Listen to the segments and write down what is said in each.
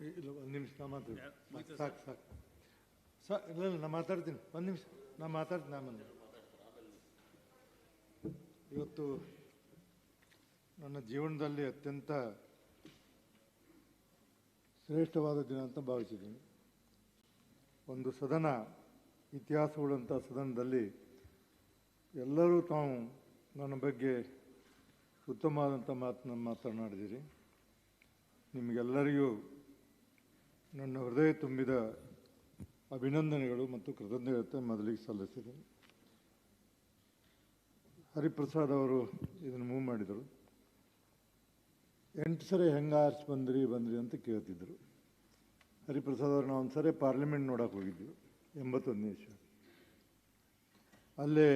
ಇಲ್ಲ ಒಂದು ನಿಮಿಷ ನಾ ಮಾತಾಡ್ತೀನಿ ಸಾಕು ಸಾಕು. ಸಾ ಇಲ್ಲ ಇಲ್ಲ ನಾ ಮಾತಾಡ್ತೀನಿ. ಒಂದು ನಿಮಿಷ ನಾ ಮಾತಾಡ್ತೀನಿ ಬಂದೆ. ಇವತ್ತು ನನ್ನ ಜೀವನದಲ್ಲಿ ಅತ್ಯಂತ ಶ್ರೇಷ್ಠವಾದ ದಿನ ಅಂತ ಭಾವಿಸಿದ್ದೀನಿ. ಒಂದು ಸದನ ಇತಿಹಾಸಗಳಂಥ ಸದನದಲ್ಲಿ ಎಲ್ಲರೂ ತಾವು ನನ್ನ ಬಗ್ಗೆ ಉತ್ತಮವಾದಂಥ ಮಾತನ್ನ ಮಾತನಾಡಿದ್ದೀರಿ ನಿಮಗೆಲ್ಲರಿಗೂ ನನ್ನ ಹೃದಯ ತುಂಬಿದ ಅಭಿನಂದನೆಗಳು ಮತ್ತು ಕೃತಜ್ಞತೆ ಮೊದಲಿಗೆ ಸಲ್ಲಿಸಿದ್ದೀನಿ. ಹರಿಪ್ರಸಾದ್ ಅವರು ಇದನ್ನು ಮೂವ್ ಮಾಡಿದರು. ಎಂಟು ಸರಿ ಹೆಂಗೆ ಆರಿಸಿ ಬಂದ್ರಿ ಬಂದ್ರಿ ಅಂತ ಕೇಳ್ತಿದ್ರು. ಹರಿಪ್ರಸಾದ್ ಅವರು ನಾವು ಒಂದು ಸರಿ ಪಾರ್ಲಿಮೆಂಟ್ ನೋಡೋಕೆ ಹೋಗಿದ್ವಿ, ಎಂಬತ್ತೊಂದನೇ ನಿಮಿಷ ಅಲ್ಲೇ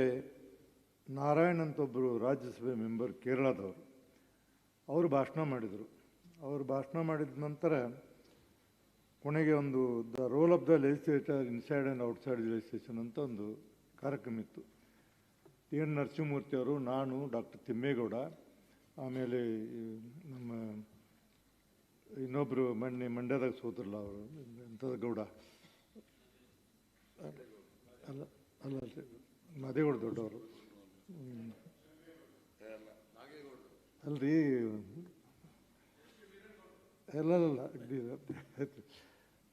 ನಾರಾಯಣ್ ಅಂತ ಒಬ್ಬರು ರಾಜ್ಯಸಭೆ ಮೆಂಬರ್ ಕೇರಳದವರು, ಅವರು ಭಾಷಣ ಮಾಡಿದರು. ಅವರು ಭಾಷಣ ಮಾಡಿದ ನಂತರ ಕೊನೆಗೆ ಒಂದು the role of the legislator inside and outside legislation ಅಂತ ಒಂದು ಕಾರ್ಯಕ್ರಮ ಇತ್ತು. ಟಿ ಎನ್ ನರಸಿಂಹಮೂರ್ತಿ ಅವರು, ನಾನು, ಡಾಕ್ಟರ್ ತಿಮ್ಮೇಗೌಡ, ಆಮೇಲೆ ನಮ್ಮ ಇನ್ನೊಬ್ಬರು ಮೊನ್ನೆ ಮಂಡ್ಯದಾಗ ಸೋತ್ರಲ್ಲ ಅವರು ಎಂಥದ ಗೌಡ ಅಲ್ಲ ಅಲ್ಲ, ಮದೇಗೌಡ ದೊಡ್ಡವರು. ಅಲ್ರಿ. ಎಲ್ಲ ಅಲ್ಲ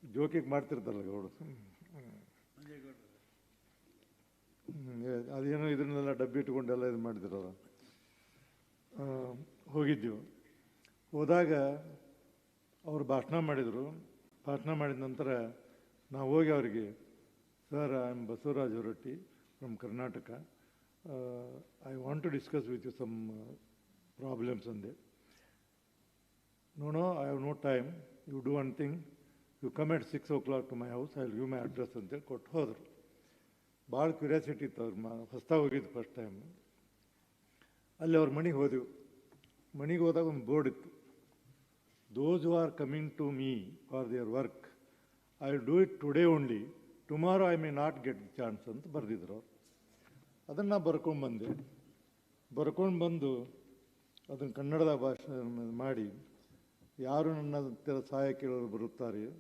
ಜೋಕಿಗೆ ಮಾಡ್ತಿರ್ತಾರಲ್ಲ ಗೌಡ ಏ- ಅದೇನೋ ಇದನ್ನೆಲ್ಲ ಡಬ್ಬಿ ಇಟ್ಕೊಂಡೆಲ್ಲ ಇದು ಮಾಡಿದ್ರು ಅವರು ಹೋಗಿದ್ದೀವಿ. ಹೋದಾಗ ಅವರು ಭಾಷಣ ಮಾಡಿದರು. ಭಾಷಣ ಮಾಡಿದ ನಂತರ ನಾವು ಹೋಗಿ ಅವರಿಗೆ sir I am Basavaraj Horatti from Karnataka. I want to discuss with you some problems ಅಂದೆ. No no I have no time. You do one thing. You come at six o'clock to my house I you my address ಅಂತೇಳಿ ಕೊಟ್ಟು ಹೋದರು. ಭಾಳ curiosity ಇತ್ತು ಅವ್ರ ಮ ಹೊಸ್ದಾಗಿ ಹೋಗಿದ್ದು ಫಸ್ಟ್ ಟೈಮ್ ಅಲ್ಲಿ ಅವ್ರ ಮನೆಗೆ ಹೋದೆವು. ಮನೆಗೆ ಹೋದಾಗ ಒಂದು ಬೋರ್ಡ್ ಇತ್ತು. Those you are coming to me for their work I will do it today only tomorrow I may not get the chance ಅಂತ ಬರೆದಿದ್ರು ಅವ್ರು. ಅದನ್ನು ನಾ ಬರ್ಕೊಂಡು ಬಂದೆ. ಬರ್ಕೊಂಡು ಬಂದು ಅದನ್ನು ಕನ್ನಡದ ಭಾಷೆ ಮಾಡಿ ಯಾರು ನನ್ನ ಹತ್ತಿರ ಸಹಾಯ ಕೇಳಲು ಬರುತ್ತಾರೆಯೋ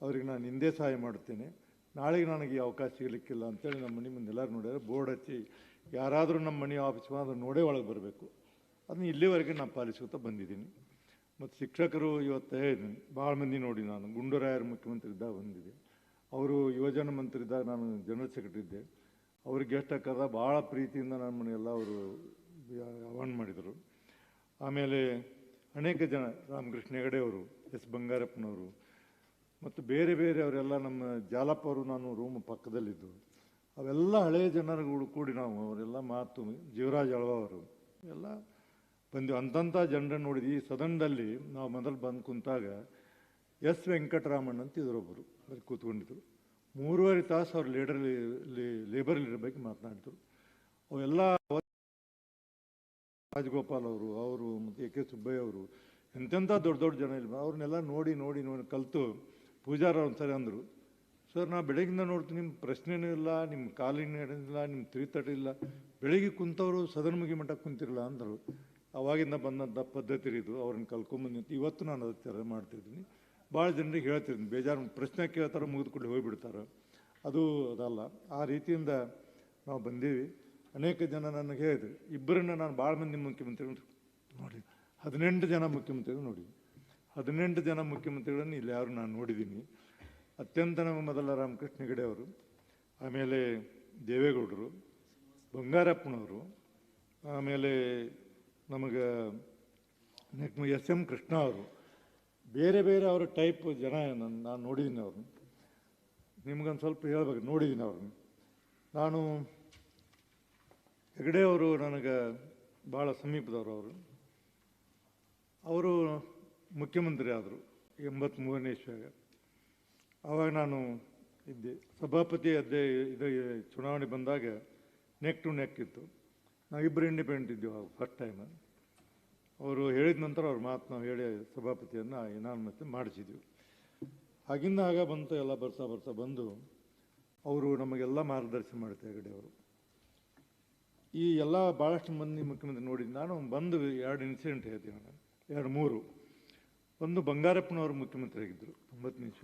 ಅವರಿಗೆ ನಾನು ಹಿಂದೆ ಸಹಾಯ ಮಾಡುತ್ತೇನೆ. ನಾಳೆಗೆ ನನಗೆ ಅವಕಾಶ ಸಿಗಲಿಕ್ಕಿಲ್ಲ ಅಂತೇಳಿ ನಮ್ಮ ಮನೆ ಮುಂದೆ ಎಲ್ಲರೂ ನೋಡಿದ್ರೆ ಬೋರ್ಡ್ ಹಚ್ಚಿ ಯಾರಾದರೂ ನಮ್ಮ ಮನೆ ಆಫೀಸ್ ಅದನ್ನು ನೋಡೇ ಒಳಗೆ ಬರಬೇಕು. ಅದನ್ನ ಇಲ್ಲಿವರೆಗೆ ನಾನು ಪಾಲಿಸುತ್ತಾ ಬಂದಿದ್ದೀನಿ. ಮತ್ತು ಶಿಕ್ಷಕರು ಇವತ್ತು ಹೇಳಿದ್ದೀನಿ ಭಾಳ ಮಂದಿ ನೋಡಿ ನಾನು ಗುಂಡೂರಾಯರ್ ಮುಖ್ಯಮಂತ್ರಿ ಇದ್ದಾಗ ಬಂದಿದ್ದೆ. ಅವರು ಯುವಜನ ಮಂತ್ರಿ ಇದ್ದಾಗ ನಾನು ಜನರಲ್ ಸೆಕ್ರೆಟರಿ ಇದ್ದೆ. ಅವ್ರಿಗೆ ಗೆಸ್ಟ್ ಹಾಕದ ಭಾಳ ಪ್ರೀತಿಯಿಂದ ನಮ್ಮನ್ನೆಲ್ಲ ಅವರು ಆಹ್ವಾನ ಮಾಡಿದರು. ಆಮೇಲೆ ಅನೇಕ ಜನ ರಾಮಕೃಷ್ಣ ಹೆಗಡೆ ಅವರು, ಎಸ್ ಬಂಗಾರಪ್ಪನವರು ಮತ್ತು ಬೇರೆ ಬೇರೆ ಅವರೆಲ್ಲ ನಮ್ಮ ಜಾಲಪ್ಪ ಅವರು, ನಾನು ರೂಮ್ ಪಕ್ಕದಲ್ಲಿದ್ದು. ಅವೆಲ್ಲ ಹಳೆಯ ಜನರುಗಳು ಕೂಡಿ ನಾವು, ಅವರೆಲ್ಲ ಮಾತು, ಜೀವರಾಜ್ ಅವರು, ಎಲ್ಲ ಬಂದು ಅಂತಂಥ ಜನರನ್ನು ನೋಡಿದ್ವಿ ಈ ಸದನದಲ್ಲಿ ನಾವು ಮೊದಲು ಬಂದು ಕುಂತಾಗ ಎಸ್ ವೆಂಕಟರಾಮಣ್ಣ ಅಂತ ಇದ್ರೊಬ್ಬರು ಅಲ್ಲಿ ಕೂತ್ಕೊಂಡಿದ್ರು. ಮೂರುವರೆ ತಾಸು ಅವ್ರು ಲೀಡರ್ ಲೇಬರ್ ಲೀಡರ್ ಬಗ್ಗೆ ಮಾತನಾಡಿದ್ರು. ಅವೆಲ್ಲ ರಾಜಗೋಪಾಲ್ ಅವರು ಅವರು ಮತ್ತು ಎ ಕೆ ಸುಬ್ಬಯ್ಯ ಅವರು, ಎಂತೆಂಥ ದೊಡ್ಡ ದೊಡ್ಡ ಜನ ಇಲ್ಲ ಅವ್ರನ್ನೆಲ್ಲ ನೋಡಿ ನೋಡಿ ನೋಡಿ ಕಲಿತು ಪೂಜಾರ ಒಂದ್ಸರಿ ಅಂದರು. ಸರ್, ನಾ ಬೆಳಗಿಂದ ನೋಡ್ತೀನಿ ನಿಮ್ಮ ಪ್ರಶ್ನೆನೂ ಇಲ್ಲ ನಿಮ್ಮ ಕಾಲಿನ ಇಲ್ಲ ನಿಮ್ಮ ತಿರುತಟ ಇಲ್ಲ. ಬೆಳಗ್ಗೆ ಕುಂತವರು ಸದನ ಮುಗಿ ಮಟ್ಟ ಕುಂತಿರಲ್ಲ ಅಂದರು. ಅವಾಗಿಂದ ಬಂದಂಥ ಪದ್ಧತಿ ಇದು. ಅವ್ರನ್ನ ಕಲ್ಕೊಂಬಂದು ಇವತ್ತು ನಾನು ಅದು ಥರ ಮಾಡ್ತಿದ್ದೀನಿ. ಭಾಳ ಜನರಿಗೆ ಹೇಳ್ತಿದ್ದೀನಿ, ಬೇಜಾರು, ಪ್ರಶ್ನೆ ಕೇಳ್ತಾರೆ ಮುಗಿದುಕೊಂಡು ಹೋಗಿಬಿಡ್ತಾರೆ. ಅದು ಅದಲ್ಲ. ಆ ರೀತಿಯಿಂದ ನಾವು ಬಂದೀವಿ. ಅನೇಕ ಜನ ನನಗೆ ಹೇಳಿದ್ರು ಇಬ್ಬರನ್ನ ನಾನು ಭಾಳ ಮಂದಿ ಮುಖ್ಯಮಂತ್ರಿಗಳು ನೋಡಿ ಹದಿನೆಂಟು ಜನ ಮುಖ್ಯಮಂತ್ರಿಗಳು ನೋಡಿ ಹದಿನೆಂಟು ಜನ ಮುಖ್ಯಮಂತ್ರಿಗಳನ್ನು ಇಲ್ಲಿ ಯಾರು ನಾನು ನೋಡಿದ್ದೀನಿ. ಅತ್ಯಂತ ನಮ್ಮ ಮೊದಲ ರಾಮಕೃಷ್ಣ ಹೆಗಡೆ ಅವರು ಆಮೇಲೆ ದೇವೇಗೌಡರು ಬಂಗಾರಪ್ಪನವರು ಆಮೇಲೆ ನಮಗೆ ನೆಕ್ಮ ಎಸ್ ಎಂ ಕೃಷ್ಣ ಅವರು ಬೇರೆ ಬೇರೆ ಅವರ ಟೈಪ್ ಜನ ನಾನು ನಾನು ನೋಡಿದ್ದೀನಿ ಅವ್ರನ್ನ. ನಿಮ್ಗೊಂದು ಸ್ವಲ್ಪ ಹೇಳ್ಬೇಕು ನೋಡಿದ್ದೀನಿ ಅವ್ರನ್ನ. ನಾನು ಹೆಗಡೆ ಅವರು ನನಗೆ ಭಾಳ ಸಮೀಪದವರು ಅವರು. ಅವರು ಮುಖ್ಯಮಂತ್ರಿ ಆದರು ಎಂಬತ್ತ್ಮೂರನೇ ಇಸ್ವಿಯಾಗ ಆವಾಗ ನಾನು ಇದ್ದೆ. ಸಭಾಪತಿ ಅದೇ ಇದು ಚುನಾವಣೆ ಬಂದಾಗ ನೆಕ್ ಟು ನೆಕ್ ಇತ್ತು. ನಾವಿಬ್ಬರು ಇಂಡಿಪೆಂಡೆಂಟ್ ಇದ್ದೀವಿ ಅವಾಗ ಫಸ್ಟ್ ಟೈಮ್ ಅವರು ಹೇಳಿದ ನಂತರ ಅವ್ರ ಮಾತು ನಾವು ಹೇಳಿ ಸಭಾಪತಿಯನ್ನು ಇನಾಮತಿ ಮಾಡಿಸಿದ್ವಿ. ಆಗಿಂದ ಆಗ ಬಂತು ಎಲ್ಲ ಬರ್ತಾ ಬರ್ತಾ ಬಂದು, ಅವರು ನಮಗೆಲ್ಲ ಮಾರ್ಗದರ್ಶನ ಮಾಡ್ತಾರೆ ಹೆಗಡೆ ಅವರು ಈ ಎಲ್ಲ ಭಾಳಷ್ಟು ಮಂದಿ ಮುಖ್ಯಮಂತ್ರಿ ನೋಡಿ, ನಾನು ಬಂದು ಎರಡು ಇನ್ಸಿಡೆಂಟ್ ಹೇಳ್ತೀನಿ ನಾನು. ಎರಡು, ಮೂರು. ಒಂದು ಬಂಗಾರಪ್ಪನವರು ಮುಖ್ಯಮಂತ್ರಿ ಆಗಿದ್ದರು, ತೊಂಬತ್ತು ನಿಮಿಷ.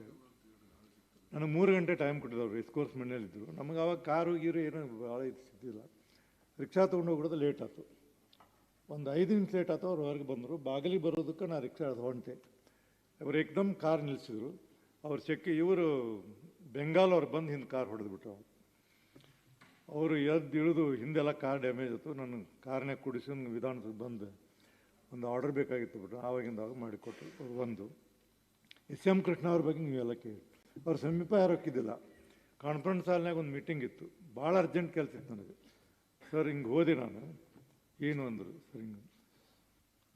ನನಗೆ ಮೂರು ಗಂಟೆ ಟೈಮ್ ಕೊಟ್ಟಿದ್ದವ್ರು ರೇಸ್ ಕೋರ್ಸ್ ಮನೆಯಲ್ಲಿದ್ದರು. ನಮಗೆ ಅವಾಗ ಕಾರು, ಗೀರು ಏನೂ ಭಾಳ ಇದ್ದಿಲ್ಲ ರಿಕ್ಷಾ ತೊಗೊಂಡು ಲೇಟ್ ಆಯ್ತು. ಒಂದು ಐದು ನಿಮಿಷ ಲೇಟ್ ಆಯ್ತು, ಅವ್ರು ಹೊರಗೆ ಬಂದರು. ಬಾಗಿಲಿಗೆ ಬರೋದಕ್ಕೆ ನಾನು ರಿಕ್ಷಾ ಹೊಂಟೆ. ಅವ್ರು ಏಕ್ದಮ್ ಕಾರ್ ನಿಲ್ಲಿಸಿದ್ರು ಅವ್ರು ಚೆಕ್, ಇವರು ಬೆಂಗಾಲ್ ಅವ್ರು ಬಂದು ಹಿಂದೆ ಕಾರ್ ಹೊಡೆದ್ಬಿಟ್ರು. ಅವ್ರು ಅವರು ಎದ್ದು ಇಳಿದು ಹಿಂದೆಲ್ಲ ಕಾರ್ ಡ್ಯಾಮೇಜ್ ಆಯಿತು. ನನ್ನ ಕಾರ್ನೇ ಕುಡಿಸಿ ವಿಧಾನಸೌಧ ಬಂದು. ಒಂದು ಆರ್ಡರ್ ಬೇಕಾಗಿತ್ತು ಬಿಟ್ಟು ಆವಾಗಿಂದ ಆವಾಗ ಮಾಡಿಕೊಟ್ರು. ಅವ್ರು ಒಂದು ಎಸ್ ಎಂ ಕೃಷ್ಣ ಅವ್ರ ಬಗ್ಗೆ ನೀವೆಲ್ಲ ಕೇಳಿ. ಅವ್ರ ಸಮೀಪ ಯಾರೋಕ್ಕಿದ್ದಿಲ್ಲ ಕಾನ್ಫರೆನ್ಸ್ ಹಾಲ್ನಾಗ ಒಂದು ಮೀಟಿಂಗ್ ಇತ್ತು. ಭಾಳ ಅರ್ಜೆಂಟ್ ಕೆಲಸ ಇತ್ತು ನನಗೆ. ಸರ್, ಹಿಂಗೆ ಹೋದೆ ನಾನು. ಏನು? ಅಂದರು. ಸರ್, ಹಿಂಗೆ,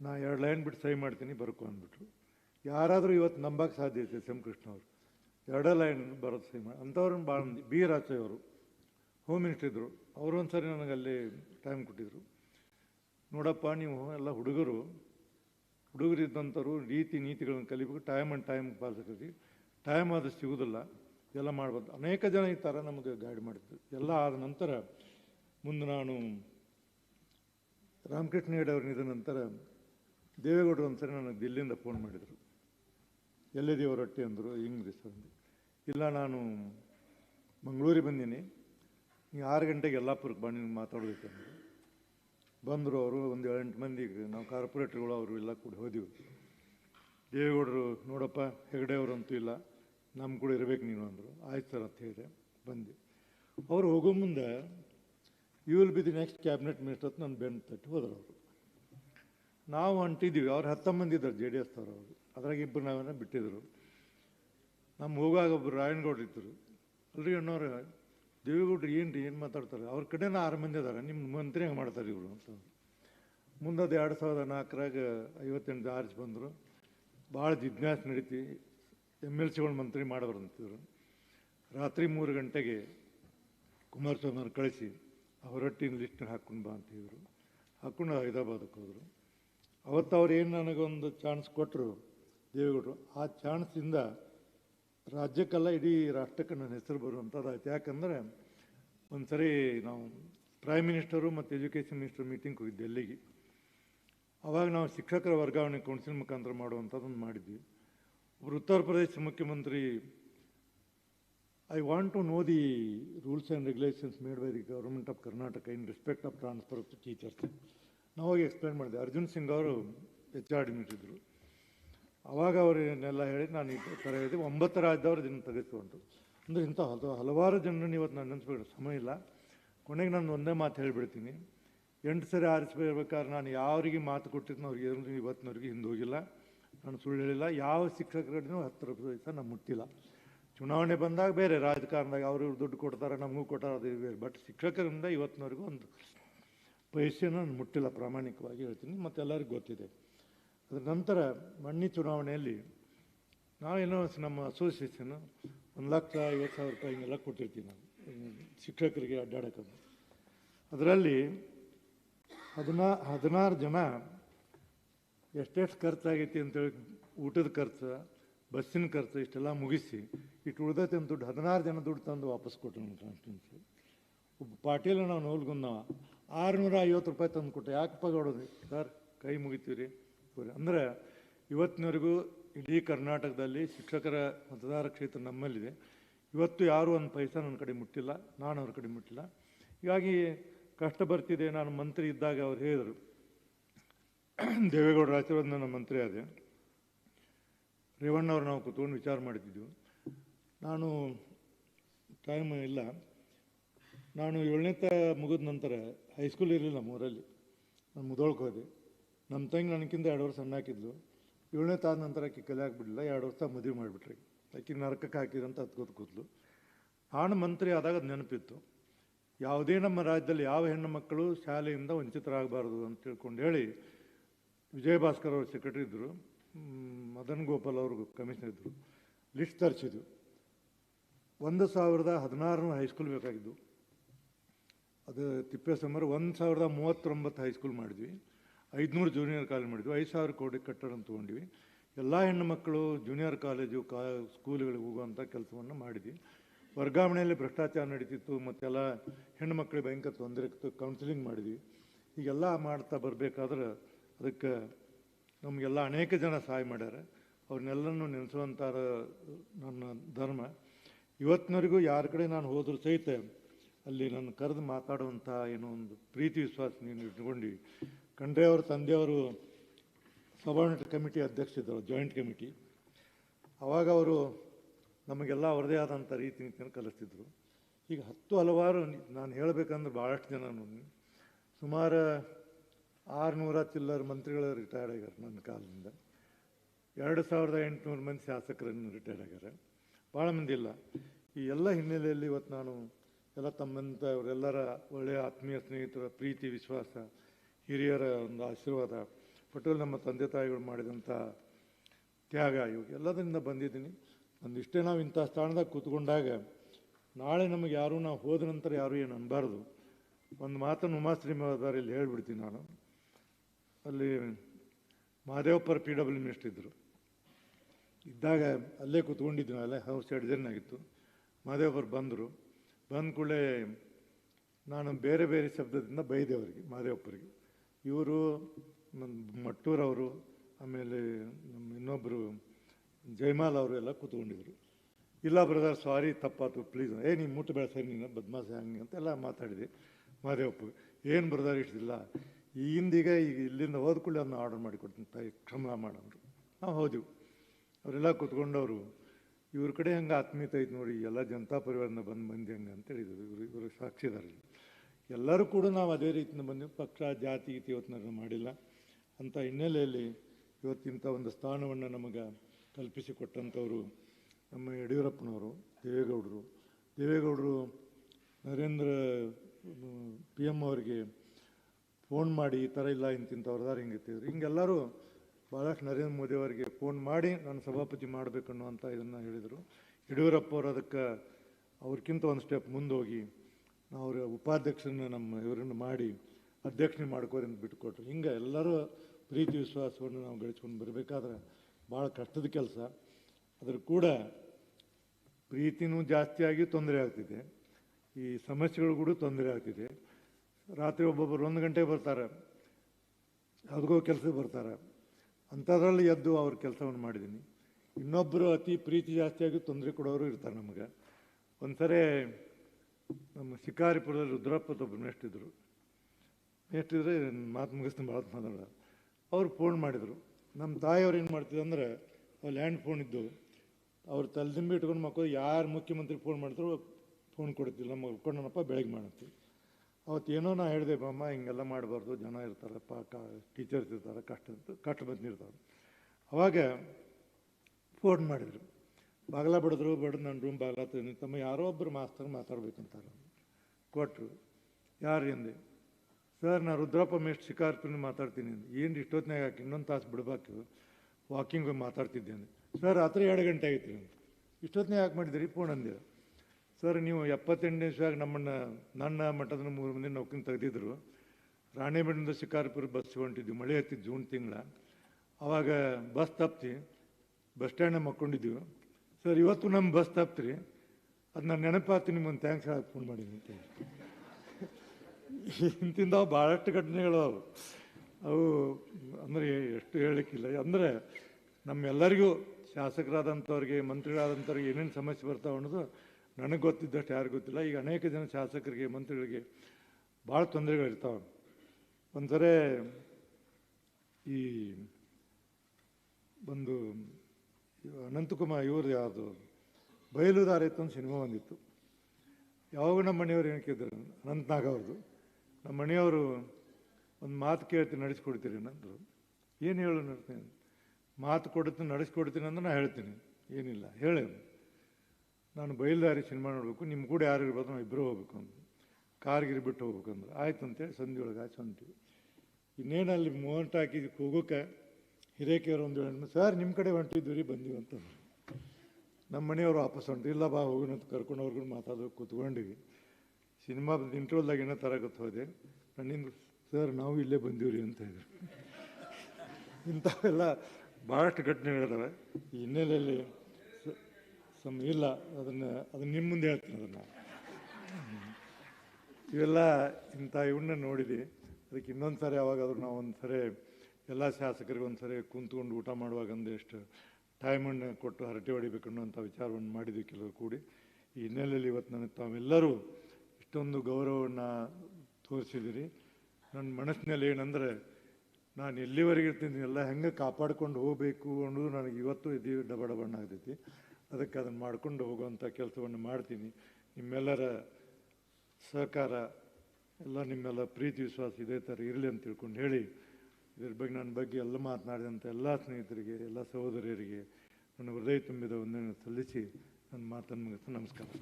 ನಾ ಎರಡು ಲೈನ್ ಬಿಟ್ಟು ಸಹಿ ಮಾಡ್ತೀನಿ, ಬರ್ಕೊ, ಅಂದ್ಬಿಟ್ರು. ಯಾರಾದರೂ ಇವತ್ತು ನಂಬಕ್ಕೆ ಸಾಧ್ಯ ಐತೆ ಎಸ್ ಎಂ ಕೃಷ್ಣ ಅವರು? ಎರಡೇ ಲೈನ್ ಬರೋದು ಸಹಿ ಮಾಡಿ, ಅಂಥವ್ರನ್ನ ಭಾಳ ಬಿ ರಾಜಯ್ಯ ಅವರು ಹೋಮ್ ಮಿನಿಸ್ಟರ್ ಇದ್ದರು ಅವರು ಒಂದು ನನಗೆ ಅಲ್ಲಿ ಟೈಮ್ ಕೊಟ್ಟಿದ್ರು. ನೋಡಪ್ಪ, ನೀವು ಎಲ್ಲ ಹುಡುಗರು. ಹುಡುಗರು ಇದ್ದಂಥವ್ರು ರೀತಿ ನೀತಿಗಳನ್ನು ಕಲಿಬೇಕು. ಟೈಮ್ ಆ್ಯಂಡ್ ಟೈಮ್ ಪಾಲಿಸ್ತೀವಿ ಟೈಮ್ ಆದಷ್ಟು ಸಿಗೋದಿಲ್ಲ. ಎಲ್ಲ ಮಾಡ್ಬೋದು ಅನೇಕ ಜನ ಈ ಥರ ನಮಗೆ ಗೈಡ್ ಮಾಡಿದ್ರು. ಎಲ್ಲ ಆದ ನಂತರ ಮುಂದೆ ನಾನು ರಾಮಕೃಷ್ಣ ಅವ್ರ ಇದ್ದ ನಂತರ ದೇವೇಗೌಡರು ಒಂದ್ಸರಿ ನನಗೆ ದಿಲ್ಲಿಂದ ಫೋನ್ ಮಾಡಿದರು. ಎಲ್ಲೇ ದೇವರೊಟ್ಟಿ ಅಂದರು. ಹಿಂಗೆ ಇಲ್ಲ, ನಾನು ಮಂಗಳೂರಿಗೆ ಬಂದೀನಿ. ನೀವು ಆರು ಗಂಟೆಗೆ ಯಲ್ಲಾಪುರಕ್ಕೆ ಬನ್ನಿ ಮಾತಾಡೋದಕ್ಕೆ ಬಂದರು ಅವರು, ಒಂದು ಏಳೆಂಟು ಮಂದಿ ನಾವು ಕಾರ್ಪೊರೇಟ್ರುಗಳು, ಅವರು ಎಲ್ಲ ಕೂಡ ಹೋದಿವಿ. ದೇವೇಗೌಡರು, ನೋಡಪ್ಪ, ಹೆಗಡೆ ಅವರಂತೂ ಇಲ್ಲ ನಮ್ಮ ಕೂಡ ಇರಬೇಕು ನೀನು ಅಂದರು. ಆಯ್ತು ಸರ್ ಅಂತ ಹೇಳಿದೆ ಬಂದೆ ಅವರು ಹೋಗೋ ಮುಂದೆ you will be the next cabinet minister ಅಂತ ನನ್ನ ಬೆನ್ನು ತಟ್ಟಿ ಹೋದ್ರು ಅವರು. ನಾವು ಅಂಟಿದ್ದೀವಿ, ಅವ್ರು ಹತ್ತು ಮಂದಿ ಇದ್ದಾರೆ, ಜೆ ಡಿ ಎಸ್ ಅವರು. ಅದ್ರಾಗ ಇಬ್ಬರು ನಾವೇನೋ ಬಿಟ್ಟಿದ್ರು. ನಮ್ಮ ಹೋಗಾಗ ಒಬ್ಬರು ರಾಯಣಗೌಡ್ರು ಇದ್ದರು ಅಲ್ರಿ ಅಣ್ಣವ್ರು? ದೇವೇಗೌಡ್ರು ಏನು ರೀ ಏನು ಮಾತಾಡ್ತಾರೆ? ಅವ್ರ ಕಡೆನ ಆರು ಮಂದಿ ಅದಾರೆ ನಿಮ್ಮ ಮಂತ್ರಿ ಹಂಗೆ ಮಾಡ್ತಾರೆ ಇವರು ಅಂತ. ಮುಂದೆ ಅದು ಎರಡು ಸಾವಿರದ ನಾಲ್ಕರಾಗ ಐವತ್ತೆಂಟು ಆರ್ಚ್ ಬಂದರು. ಭಾಳ ಜಿಜ್ಞಾಸೆ ನಡೀತಿ. ಎಂ ಎಲ್ ಸಿಗಳು ಮಂತ್ರಿ ಮಾಡೋರು ಇವರು. ರಾತ್ರಿ ಮೂರು ಗಂಟೆಗೆ ಕುಮಾರಸ್ವಾಮಿ ಅವ್ರು ಕಳಿಸಿ ಅವರೊಟ್ಟಿನ ಲಿಸ್ಟ್ನ ಹಾಕ್ಕೊಂಡು ಬಾ ಅಂತಿದ್ರು ಹಾಕ್ಕೊಂಡು ಹೈದರಾಬಾದಕ್ಕೆ ಹೋದರು. ಅವತ್ತು ಅವ್ರು ಏನು ನನಗೊಂದು ಚಾನ್ಸ್ ಕೊಟ್ಟರು ದೇವೇಗೌಡರು, ಆ ಚಾನ್ಸಿಂದ ರಾಜ್ಯಕ್ಕೆಲ್ಲ ಇಡೀ ರಾಷ್ಟ್ರಕ್ಕೆ ನನ್ನ ಹೆಸರು ಬರುವಂಥದ್ದಾಯ್ತು ಯಾಕಂದರೆ ಒಂದು ಸರಿ ನಾವು ಪ್ರೈಮ್ ಮಿನಿಸ್ಟರು ಮತ್ತು ಎಜುಕೇಷನ್ ಮಿನಿಸ್ಟರ್ ಮೀಟಿಂಗ್ ಹೋಗಿ ಡೆಲ್ಲಿಗೆ ಅವಾಗ ನಾವು ಶಿಕ್ಷಕರ ವರ್ಗಾವಣೆ ಕೌನ್ಸಿಲ್ ಮುಖಾಂತರ ಮಾಡುವಂಥದ್ದೊಂದು ಮಾಡಿದ್ವಿ. ಒಬ್ಬರು ಉತ್ತರ ಪ್ರದೇಶ ಮುಖ್ಯಮಂತ್ರಿ I want to know the rules and regulations made by the government of Karnataka in respect of transfer of teachers ನಾವು ಎಕ್ಸ್ಪ್ಲೇನ್ ಮಾಡಿದೆ ಅರ್ಜುನ್ ಸಿಂಗ್ ಅವರು ಎಚ್ ಆರ್ ಇದ್ರು ಅವಾಗ ಅವರನ್ನೆಲ್ಲ ಹೇಳಿ ನಾನು ಈ ಥರ ಹೇಳಿದೆ ಒಂಬತ್ತು ರಾಜ್ಯದವ್ರು ಇದನ್ನು ತೆಗೆದುಕೊಂಡು ಅಂದರೆ ಇಂಥ ಹಲ, ಹಲವಾರು ಜನರನ್ನು ಇವತ್ತು ನಾನು ನೆನೆಸ್ಬೇಕು ಸಮಯ ಇಲ್ಲ. ಕೊನೆಗೆ ನಾನು ಒಂದೇ ಮಾತು ಹೇಳಿಬಿಡ್ತೀನಿ. ಎಂಟು ಸರಿ ಆರಿಸ್ಬೇಕಾದ್ರೆ ನಾನು ಯಾವರಿಗೆ ಮಾತು ಕೊಟ್ಟಿದ್ನೋ ಅವ್ರಿಗೆ ಏನು ಇವತ್ತಿನವ್ರಿಗೆ ಹಿಂದೆ ಹೋಗಿಲ್ಲ. ನಾನು ಸುಳ್ಳು ಹೇಳಿಲ್ಲ. ಯಾವ ಶಿಕ್ಷಕರನ್ನು ಹತ್ತು ಪೈಸೆ ನಾನು ಮುಟ್ಟಿಲ್ಲ. ಚುನಾವಣೆ ಬಂದಾಗ ಬೇರೆ ರಾಜಕಾರಣದಾಗ ಅವರು ದುಡ್ಡು ಕೊಡ್ತಾರೆ, ನಮಗೂ ಕೊಟ್ಟಾರ, ಅದು ಬೇರೆ. ಬಟ್ ಶಿಕ್ಷಕರಿಂದ ಇವತ್ತಿನವರೆಗೂ ಒಂದು ಪೈಸೆನ ನಾನು ಮುಟ್ಟಿಲ್ಲ, ಪ್ರಾಮಾಣಿಕವಾಗಿ ಹೇಳ್ತೀನಿ. ಮತ್ತು ಎಲ್ಲರಿಗೂ ಗೊತ್ತಿದೆ. ಅದರ ನಂತರ ಮಣ್ಣಿ ಚುನಾವಣೆಯಲ್ಲಿ ನಾವೇನೋ ನಮ್ಮ ಅಸೋಸಿಯೇಷನ್ ಒಂದು ಲಕ್ಷ ಐವತ್ತು ಸಾವಿರ ರೂಪಾಯಿ ಹಿಂಗೆಲ್ಲ ಕೊಟ್ಟಿರ್ತೀವಿ ನಾವು ಶಿಕ್ಷಕರಿಗೆ ಅಡ್ಡಾಡಕ್ಕೆ ಅದರಲ್ಲಿ ಹದಿನಾ, ಹದಿನಾರು ಜನ ಎಷ್ಟೆಷ್ಟು ಖರ್ಚಾಗೈತಿ ಅಂತೇಳಿ ಊಟದ ಖರ್ಚು, ಬಸ್ಸಿನ ಖರ್ಚು ಇಷ್ಟೆಲ್ಲ ಮುಗಿಸಿ ಇಟ್ಟು ಉಳ್ದೈತೆ ಅಂತ ದುಡ್ಡು ಹದಿನಾರು ಜನ ದುಡ್ಡು ತಂದು ವಾಪಸ್ ಕೊಟ್ಟು ನಮ್ಮ ಕಾನ್ಸ್ಟಿಟ್ಯೂನ್ಸಿ ಒಬ್ಬ ಪಾಟೀಲ್ ನಾವು ನೋಲ್ಗುಂದವ ಆರುನೂರ ಐವತ್ತು ರೂಪಾಯಿ ತಂದು ಕೊಟ್ಟೆ. ಯಾಕಪ್ಪ ಕೊಡೋದು ಸರ್, ಕೈ ಮುಗಿತೀವಿ ರೀ ಅಂದರೆ ಇವತ್ತಿನವರೆಗೂ ಇಡೀ ಕರ್ನಾಟಕದಲ್ಲಿ ಶಿಕ್ಷಕರ ಮತದಾರ ಕ್ಷೇತ್ರ ನಮ್ಮಲ್ಲಿದೆ. ಇವತ್ತು ಯಾರೂ ಒಂದು ಪೈಸಾ ನನ್ನ ಕಡೆ ಮುಟ್ಟಿಲ್ಲ, ನಾನು ಅವ್ರ ಕಡೆ ಮುಟ್ಟಿಲ್ಲ. ಹೀಗಾಗಿ ಕಷ್ಟ ಬರ್ತಿದೆ, ನಾನು ಮಂತ್ರಿ ಇದ್ದಾಗ ಅವ್ರು ಹೇಳಿದರು. ದೇವೇಗೌಡರ ಆಶೀರ್ವಾದ ನನ್ನ ಮಂತ್ರಿ ಆದೆ. ರೇವಣ್ಣವ್ರು ನಾವು ಕೂತ್ಕೊಂಡು ವಿಚಾರ ಮಾಡ್ತಿದ್ದೆವು ನಾನು ಟೈಮ್ ಇಲ್ಲ. ನಾನು ಏಳನೇ ತ, ಮುಗಿದ ನಂತರ ಹೈಸ್ಕೂಲ್ ಇರಲಿಲ್ಲ ನಮ್ಮೂರಲ್ಲಿ. ನಾನು ಮುದೋಳ್ಕೋದೆ. ನಮ್ಮ ತಂಗಿ ನನಗಿಂತ ಎರಡು ವರ್ಷ ಸಣ್ಣ ಹಾಕಿದ್ಲು ಏಳನೇ ತಾದ ನಂತರ ಆಕೆ ಕಲೆ ಬಿಡಲಿಲ್ಲ ಎರಡು ವರ್ಷ ಮದುವೆ ಮಾಡಿಬಿಟ್ರಿ. ಆಕೆ ನರಕಕ್ಕೆ ಹಾಕಿದಂತ ಹತ್ಕೋತ ಕೂತ್ಲು. ನಾನು ಮಂತ್ರಿ ಆದಾಗ ಅದು ನೆನಪಿತ್ತು. ಯಾವುದೇ ನಮ್ಮ ರಾಜ್ಯದಲ್ಲಿ ಯಾವ ಹೆಣ್ಣು ಮಕ್ಕಳು ಶಾಲೆಯಿಂದ ವಂಚಿತರಾಗಬಾರ್ದು ಅಂತ ತಿಳ್ಕೊಂಡು ಹೇಳಿ ವಿಜಯಭಾಸ್ಕರ್ ಅವರು ಸೆಕ್ರೆಟರಿ ಇದ್ದರು ಮದನ್ ಗೋಪಾಲ್ ಅವರು ಕಮಿಷನರ್ ಇದ್ದರು ಲಿಸ್ಟ್ ತರಿಸಿದ್ವು ಒಂದು ಸಾವಿರದ ಹದಿನಾರನೂ ಹೈಸ್ಕೂಲ್ ಬೇಕಾಗಿದ್ದು. ಅದು ತಿಪ್ಪೇಸ್ವಾಮರು ಒಂದು ಸಾವಿರದ ಮೂವತ್ತೊಂಬತ್ತು ಹೈಸ್ಕೂಲ್ ಮಾಡಿದ್ವಿ. ಐದುನೂರು ಜೂನಿಯರ್ ಕಾಲೇಜ್ ಮಾಡಿದ್ವಿ, ಐದು ಸಾವಿರ ಕೋಟಿ ಕಟ್ಟಡ ತೊಗೊಂಡ್ವಿ. ಎಲ್ಲ ಹೆಣ್ಣು ಮಕ್ಕಳು ಜೂನಿಯರ್ ಕಾಲೇಜು ಕಾ ಸ್ಕೂಲ್ಗಳಿಗೆ ಹೋಗುವಂಥ ಕೆಲಸವನ್ನು ಮಾಡಿದ್ವಿ. ವರ್ಗಾವಣೆಯಲ್ಲಿ ಭ್ರಷ್ಟಾಚಾರ ನಡೀತಿತ್ತು, ಮತ್ತೆಲ್ಲ ಹೆಣ್ಣು ಮಕ್ಕಳಿಗೆ ಭಯಂಕರ ತೊಂದರೆ ಇತ್ತು ಕೌನ್ಸಿಲಿಂಗ್ ಮಾಡಿದ್ವಿ. ಈಗೆಲ್ಲ ಮಾಡ್ತಾ ಬರಬೇಕಾದ್ರೆ ಅದಕ್ಕೆ ನಮಗೆಲ್ಲ ಅನೇಕ ಜನ ಸಹಾಯ ಮಾಡ್ಯಾರ. ಅವ್ರನ್ನೆಲ್ಲನೂ ನೆನೆಸುವಂಥ ನನ್ನ ಧರ್ಮ. ಇವತ್ತಿನವರೆಗೂ ಯಾರ ಕಡೆ ನಾನು ಹೋದರೂ ಸಹಿತ ಅಲ್ಲಿ ನನ್ನ ಕರೆದು ಮಾತಾಡುವಂಥ ಏನೋ ಒಂದು ಪ್ರೀತಿ, ವಿಶ್ವಾಸ ನೀನು ಇಟ್ಕೊಂಡು ಖಂಡ್ರೆ ಅವ್ರ ತಂದೆಯವರು ಸಬಾರ್ಡಿನೇಟ್ ಕಮಿಟಿ ಅಧ್ಯಕ್ಷರಿದ್ದರು, ಜಾಯಿಂಟ್ ಕಮಿಟಿ. ಆವಾಗ ಅವರು ನಮಗೆಲ್ಲ ಅವರದೇ ಆದಂಥ ರೀತಿ ನೀತಿಯನ್ನು ಕಲಿಸ್ತಿದ್ರು. ಈಗ ಹತ್ತು ಹಲವಾರು ನಾನು ಹೇಳಬೇಕಂದ್ರೆ ಭಾಳಷ್ಟು ಜನ ಸುಮಾರು ಆರುನೂರ ಚಿಲ್ಲರ್ ಮಂತ್ರಿಗಳು ರಿಟೈರ್ಡ್ ಆಗ್ಯಾರ ನನ್ನ ಕಾಲದಿಂದ. ಎರಡು ಸಾವಿರದ ಎಂಟುನೂರು ಮಂದಿ ಶಾಸಕರನ್ನು ರಿಟೈರ್ಡ್ ಆಗ್ಯಾರ ಭಾಳ ಮಂದಿ ಇಲ್ಲ. ಈ ಎಲ್ಲ ಹಿನ್ನೆಲೆಯಲ್ಲಿ ಇವತ್ತು ನಾನು ಎಲ್ಲ ತಮ್ಮಂತ, ಅವರೆಲ್ಲರ ಒಳ್ಳೆಯ ಆತ್ಮೀಯ ಸ್ನೇಹಿತರ ಪ್ರೀತಿ, ವಿಶ್ವಾಸ ಹಿರಿಯರ ಒಂದು ಆಶೀರ್ವಾದ, ಪಟೇಲ್ ನಮ್ಮ ತಂದೆ ತಾಯಿಗಳು ಮಾಡಿದಂಥ ತ್ಯಾಗ ಇವು. ಎಲ್ಲದರಿಂದ ಬಂದಿದ್ದೀನಿ. ಒಂದಿಷ್ಟೇ ನಾವು ಇಂಥ ಸ್ಥಾನದಾಗ ಕೂತ್ಕೊಂಡಾಗ ನಾಳೆ ನಮಗೆ ಯಾರೂ ನಾವು ಹೋದ ನಂತರ ಯಾರೂ ಏನು ಅನ್ನಬಾರ್ದು ಒಂದು ಮಾತನ್ನು ಉಮಾಶ್ರೀ ಇಲ್ಲಿ ಹೇಳಿಬಿಡ್ತೀನಿ ನಾನು. ಅಲ್ಲಿ ಮಹದೇವಪ್ಪರ ಪಿ ಡಬ್ಲ್ಯೂ ಮಿನಿಸ್ಟರ್ ಇದ್ದರು ಇದ್ದಾಗ ಅಲ್ಲೇ ಕೂತ್ಕೊಂಡಿದ್ವಿ ಅಲ್ಲೇ ಹೌಸ್ ಆಗಿತ್ತು. ಮಹಾದೇವಪ್ಪರು ಬಂದರು. ಬಂದ ಕೂಡಲೇ ನಾನು ಬೇರೆ ಬೇರೆ ಶಬ್ದದಿಂದ ಬೈದೆ ಅವರಿಗೆ ಮಹಾದೇವಪ್ಪರಿಗೆ ಇವರು ಮಟ್ಟೂರವರು, ಆಮೇಲೆ ನಮ್ಮ ಇನ್ನೊಬ್ಬರು ಜಯಮಾಲ್ ಅವರು ಎಲ್ಲ ಕೂತ್ಕೊಂಡಿದ್ರು. ಇಲ್ಲ ಬ್ರದರ್ ಸಾರಿ ತಪ್ಪಾತು ಪ್ಲೀಸ್ ಏ, ನೀನು ಮುಟ್ಟು ಬೆಳೆಸಿ ನೀನು ಬದ್ಮಾಸ ಹಂಗೆ ಅಂತೆಲ್ಲ ಮಾತಾಡಿದೆ ಮಾದೇವಪ್ಪ. ಏನು ಬ್ರದರ್ ಇಷ್ಟಿಲ್ಲ. ಈಗಿಂದೀಗ ಈಗ ಇಲ್ಲಿಂದ ಹೋದ ಕೂಡಲೇ ಅದನ್ನ ಆರ್ಡರ್ ಮಾಡಿಕೊಡ್ತೀನಿ ತಾಯಿ, ಕ್ಷಮ ಮಾಡೋರು. ನಾವು ಹೋದೆವು. ಅವರೆಲ್ಲ ಕೂತ್ಕೊಂಡವರು, ಇವ್ರ ಕಡೆ ಹಂಗೆ ಆತ್ಮೀಯತೆ ಐತೆ ನೋಡಿ, ಎಲ್ಲ ಜನತಾ ಪರಿವಾರನ ಬಂದು ಬಂದು ಹೆಂಗೆ ಅಂತ ಹೇಳಿದರು. ಇವರು ಇವರು ಸಾಕ್ಷಿದಾರರು. ಎಲ್ಲರೂ ಕೂಡ ನಾವು ಅದೇ ರೀತಿಯಿಂದ ಬಂದು ಪಕ್ಷ, ಜಾತಿ ಗೀತಿ ಇವತ್ತಿನ ಮಾಡಿಲ್ಲ. ಅಂಥ ಹಿನ್ನೆಲೆಯಲ್ಲಿ ಇವತ್ತಿಂಥ ಒಂದು ಸ್ಥಾನವನ್ನು ನಮಗೆ ಕಲ್ಪಿಸಿಕೊಟ್ಟಂಥವರು ನಮ್ಮ ಯಡಿಯೂರಪ್ಪನವರು, ದೇವೇಗೌಡರು. ದೇವೇಗೌಡರು ನರೇಂದ್ರ ಪಿ ಎಂ ಅವರಿಗೆ ಫೋನ್ ಮಾಡಿ ಈ ಥರ ಇಲ್ಲ ಇಂತಿಂಥವ್ರದಾರ ಹಿಂಗಿತ್ತಿದ್ರು ಹಿಂಗೆಲ್ಲರೂ ಭಾಳಷ್ಟು ನರೇಂದ್ರ ಮೋದಿ ಅವರಿಗೆ ಫೋನ್ ಮಾಡಿ ನಾನು ಸಭಾಪತಿ ಮಾಡಬೇಕನ್ನುವಂಥ ಇದನ್ನು ಹೇಳಿದರು. ಯಡಿಯೂರಪ್ಪ ಅವರು ಅದಕ್ಕೆ ಅವ್ರಿಗಿಂತ ಒಂದು ಸ್ಟೆಪ್ ಮುಂದೋಗಿ ಅವ್ರ ಉಪಾಧ್ಯಕ್ಷರನ್ನ ನಮ್ಮ ಇವರನ್ನು ಮಾಡಿ ಅಧ್ಯಕ್ಷನೆ ಮಾಡ್ಕೋರಿ ಅಂತ ಬಿಟ್ಕೊಟ್ರು. ಹಿಂಗೆ ಎಲ್ಲರೂ ಪ್ರೀತಿ ವಿಶ್ವಾಸವನ್ನು ನಾವು ಗಳಿಸ್ಕೊಂಡು ಬರಬೇಕಾದ್ರೆ ಭಾಳ ಕಷ್ಟದ ಕೆಲಸ. ಅದ್ರ ಕೂಡ ಪ್ರೀತಿನೂ ಜಾಸ್ತಿಯಾಗಿ ತೊಂದರೆ ಆಗ್ತಿದೆ. ಈ ಸಮಸ್ಯೆಗಳು ಕೂಡ ತೊಂದರೆ ಆಗ್ತಿದೆ. ರಾತ್ರಿ ಒಬ್ಬೊಬ್ಬರು ಒಂದು ಗಂಟೆ ಬರ್ತಾರೆ. ಯಾವುದಕ್ಕೋ ಕೆಲಸ ಬರ್ತಾರೆ. ಅಂಥದ್ರಲ್ಲಿ ಎದ್ದು ಅವ್ರ ಕೆಲಸವನ್ನು ಮಾಡಿದ್ದೀನಿ. ಇನ್ನೊಬ್ಬರು ಅತಿ ಪ್ರೀತಿ ಜಾಸ್ತಿಯಾಗಿ ತೊಂದರೆ ಕೊಡೋರು ಇರ್ತಾರೆ ನಮಗೆ. ಒಂದ್ಸರಿ ನಮ್ಮ ರುದ್ರಪ್ಪ ಒಬ್ಬರು ನೆಷ್ಟಿದ್ರು ನೆಷ್ಟಿದ್ರೆ ಮಾತು ಮುಗಿಸ್ತೀನಿ ಭಾಳ ಮಾತಾಡ ಅವ್ರು ಫೋನ್ ಮಾಡಿದರು. ನಮ್ಮ ತಾಯಿಯವ್ರು ಏನು ಮಾಡ್ತಿದ್ರು ಅಂದರೆ, ಅವ್ರು ಲ್ಯಾಂಡ್ ಫೋನ್ ಇದ್ದು, ಅವ್ರು ತಲೆದಿಂಬಿ ಇಟ್ಕೊಂಡು ಮಕ್ಕಳು ಯಾರು ಮುಖ್ಯಮಂತ್ರಿ ಫೋನ್ ಮಾಡಿದ್ರು ಫೋನ್ ಕೊಡ್ತಿಲ್ಲ ನಮ್ಮ ಕೊಂಡನಪ್ಪ ಬೆಳಗ್ಗೆ ಮಾಡುತ್ತೆ ಅವತ್ತು ಏನೋ ನಾ ಹೇಳಿದೆ ಅಮ್ಮ ಹಿಂಗೆಲ್ಲ ಮಾಡಬಾರ್ದು. ಜನ ಇರ್ತಾರಪ್ಪ ಕ ಟೀಚರ್ಸ್ ಇರ್ತಾರೆ, ಕಷ್ಟ ಕಷ್ಟ ಬಂದಿರ್ತಾರೆ ಅವಾಗ ಫೋನ್ ಮಾಡಿದರು. ಬಾಗಲ ಬಡಿದ್ರು ಬಡ್ದು ನನ್ನ ರೂಮ್ ಬಾಗಲ ತೆಗ್ದು ತಮ್ಮ ಯಾರೋ ಒಬ್ಬರು ಮಾಸ್ತರ್ ಮಾತಾಡ್ಬೇಕಂತಾರೆ. ಕೊಟ್ಟರು ಯಾರು ಎಂದೆ? ಸರ್ ನಾನು ರುದ್ರಪ್ಪ ಮೇಸ್ಟ್ ಶಿಕಾರ್ಪುರ ಮಾತಾಡ್ತೀನಿ ಏನು ಇಷ್ಟೊತ್ತಿನಾಗ ಹಾಕಿ ಇನ್ನೊಂದು ತಾಸು ಬಿಡಬೇಕು? ವಾಕಿಂಗ್ ಹೋಗಿ ಅಂದ್ರೆ ಸರ್, ರಾತ್ರಿ ಎರಡು ಗಂಟೆ ಆಯ್ತು ಅಂತ ಇಷ್ಟೊತ್ತಿನಾಗ ಯಾಕೆ ಮಾಡಿದಿರಿ? ಫೋನ್ ಅಂದೆ. ಸರ್, ನೀವು ಎಪ್ಪತ್ತೆಂಟನೇ ಇಸ್ವಿಯಾಗ ನಮ್ಮನ್ನು, ನನ್ನ ಮಠದ ಮೂರು ಮಂದಿ ನೌಕರಿ ತೆಗೆದಿದ್ರು. ರಾಣೆಬೆನ್ನೂರಿಂದ ಶಿಕಾರ್ಪುರ ಬಸ್ ಹೊಂಟಿದ್ವಿ ಮಳೆ ಹತ್ತಿದ್ದು ಜೂನ್ ತಿಂಗಳ. ಆವಾಗ ಬಸ್ ತಪ್ತಿ, ಬಸ್ ಸ್ಟ್ಯಾಂಡ್ ಮಕ್ಕೊಂಡಿದ್ದೀವಿ ಸರ್, ಇವತ್ತು ನಮ್ಮ ಬಸ್ ತಪ್ತ್ರಿ ಅದು ನಾನು ನೆನಪಾತು ನಿಮ್ಮೊಂದು ಥ್ಯಾಂಕ್ಸ್ ಹೇಳಕ್ಕೆ ಫೋನ್ ಮಾಡಿ ಅಂತ ಇಂತಿಂದ ಭಾಳಷ್ಟು ಘಟನೆಗಳು ಅವು. ಅವು ಅಂದರೆ ಎಷ್ಟು ಹೇಳಲಿಕ್ಕಿಲ್ಲ ಅಂದರೆ ನಮ್ಮೆಲ್ಲರಿಗೂ ಶಾಸಕರಾದಂಥವ್ರಿಗೆ ಮಂತ್ರಿಗಳಾದಂಥವ್ರಿಗೆ ಏನೇನು ಸಮಸ್ಯೆ ಬರ್ತಾವೆ ಅನ್ನೋದು ನನಗೆ ಗೊತ್ತಿದ್ದಷ್ಟು ಯಾರಿಗೂ ಗೊತ್ತಿಲ್ಲ. ಈಗ ಅನೇಕ ಜನ ಶಾಸಕರಿಗೆ, ಮಂತ್ರಿಗಳಿಗೆ ಭಾಳ ತೊಂದರೆಗಳಿರ್ತಾವೆ ಒಂದ್ಸರಿ ಈ ಒಂದು ಅನಂತಕುಮಾರ್ ಇವ್ರದ್ದು ಯಾವುದು? ಬಯಲುದಾರ ಇತ್ತು ಒಂದು ಸಿನಿಮಾ ಬಂದಿತ್ತು. ಯಾವಾಗ ನಮ್ಮ ಮನೆಯವರು ಏನು ಕೇಳಿದ್ರು ಅನಂತನಾಗ್ ಅವ್ರದ್ದು. ನಮ್ಮ ಮನೆಯವರು ಒಂದು ಮಾತು ಕೇಳ್ತೀನಿ ನಡೆಸ್ಕೊಡ್ತೀರಿ ಅಂದರು. ಏನು ಹೇಳು ನಡ್ತೀನಿ ಮಾತು ಕೊಡ್ತೀನಿ, ನಡೆಸ್ಕೊಡ್ತೀನಿ ಅಂದ್ರೆ ನಾನು ಹೇಳ್ತೀನಿ. ಏನಿಲ್ಲ. ಹೇಳಿ. ನಾನು ಬಯಲುದಾರಿ ಸಿನಿಮಾ ನೋಡಬೇಕು. ನಿಮ್ಮ ಕೂಡ ಯಾರು ಇರ್ಬೋದು, ನಾವು ಇಬ್ಬರು ಹೋಗ್ಬೇಕು ಅಂತ ಕಾರ್ಗಿರಿ ಬಿಟ್ಟು ಹೋಗ್ಬೇಕಂದ್ರೆ ಆಯ್ತು ಅಂತೇಳಿ ಸಂಧಿ ಒಳಗೆ ಆಚೆ ಹೊಂಟಿವಿ. ಇನ್ನೇನು ಅಲ್ಲಿ ಮೋಹನ್ ಹಾಕಿ ಹೋಗೋಕೆ ಹಿರೇಕೆಯವರು ಒಂದು ಹೇಳಿ ಸರ್ ನಿಮ್ಮ ಕಡೆ ಹೊಂಟಿದ್ವಿ ರೀ ಬಂದೀವಿ ಅಂತಂದ್ರು ನಮ್ಮ ಮನೆಯವರು ವಾಪಸ್ ಹೊಂಟು ಇಲ್ಲ ಬಾ, ಹೋಗೋಣ ಅಂತ ಕರ್ಕೊಂಡು ಅವ್ರಿಗೂ ಮಾತಾಡೋಕೆ ಕೂತ್ಕೊಂಡಿವಿ. ಸಿನಿಮಾ ಇಂಟ್ರೋಲ್ದಾಗ ಏನೋ ತರಗತ್ ಹೋದೆ. ನನ್ನಿಂದ, ಸರ್, ನಾವು ಇಲ್ಲೇ ಬಂದೀವಿ ರೀ ಅಂತ ಹೇಳಿದ್ರು. ಇಂಥವೆಲ್ಲ ಭಾಳಷ್ಟು ಘಟನೆಗಳಿದ್ದಾವೆ ಈ ಹಿನ್ನೆಲೆಯಲ್ಲಿ ಸಮ್, ಇಲ್ಲ, ಅದನ್ನು ಅದನ್ನು ನಿಮ್ಮ ಮುಂದೆ ಹೇಳ್ತೀನಿ ಅದನ್ನು. ಇವೆಲ್ಲ ಇಂಥ ಇವನ್ನ ನೋಡಿದ್ವಿ. ಅದಕ್ಕೆ ಇನ್ನೊಂದು ಸಾರಿ ಯಾವಾಗಾದ್ರೂ ನಾವು ಒಂದು ಸರಿ ಎಲ್ಲ ಶಾಸಕರಿಗೆ ಒಂದು ಸರಿ ಕುಂತ್ಕೊಂಡು ಊಟ ಮಾಡುವಾಗ ಒಂದು ಎಷ್ಟು ಟೈಮನ್ನು ಕೊಟ್ಟು ಹರಟೆ ಹೊಡಿಬೇಕು ಅನ್ನೋಂಥ ವಿಚಾರವನ್ನು ಮಾಡಿದ್ವಿ ಕೆಲವರು ಕೂಡಿ. ಈ ಹಿನ್ನೆಲೆಯಲ್ಲಿ ಇವತ್ತು ನನಗೆ ತಾವೆಲ್ಲರೂ ಇಷ್ಟೊಂದು ಗೌರವವನ್ನು ತೋರಿಸಿದಿರಿ ನನ್ನ ಮನಸ್ಸಿನಲ್ಲಿ ಏನಂದರೆ ನಾನು ಎಲ್ಲಿವರೆಗೆ ಇರ್ತೀನಿ ಎಲ್ಲ ಹೆಂಗೆ ಕಾಪಾಡ್ಕೊಂಡು ಹೋಗಬೇಕು ಅನ್ನೋದು ನನಗೆ ಇವತ್ತು ಇದು ಡಬ ಬಣ್ಣ ಆಗ್ತೈತಿ. ಅದಕ್ಕೆ ಅದನ್ನು ಮಾಡ್ಕೊಂಡು ಹೋಗುವಂಥ ಕೆಲಸವನ್ನು ಮಾಡ್ತೀನಿ. ನಿಮ್ಮೆಲ್ಲರ ಸಹಕಾರ, ಎಲ್ಲ ನಿಮ್ಮೆಲ್ಲ ಪ್ರೀತಿ, ವಿಶ್ವಾಸ ಇದೇ ಥರ ಇರಲಿ ಅಂತ ತಿಳ್ಕೊಂಡು ಹೇಳಿ ಇದ್ರ ಬಗ್ಗೆ ನನ್ನ ಬಗ್ಗೆ ಎಲ್ಲ ಮಾತನಾಡಿದಂಥ ಎಲ್ಲ ಸ್ನೇಹಿತರಿಗೆ, ಎಲ್ಲ ಸಹೋದರಿಯರಿಗೆ ನನ್ನ ಹೃದಯ ತುಂಬಿದ ಒಂದನ್ನು ಸಲ್ಲಿಸಿ ನನ್ನ ಮಾತನ್ನು ಮುಗಿಸ್ತು ನಮಸ್ಕಾರ.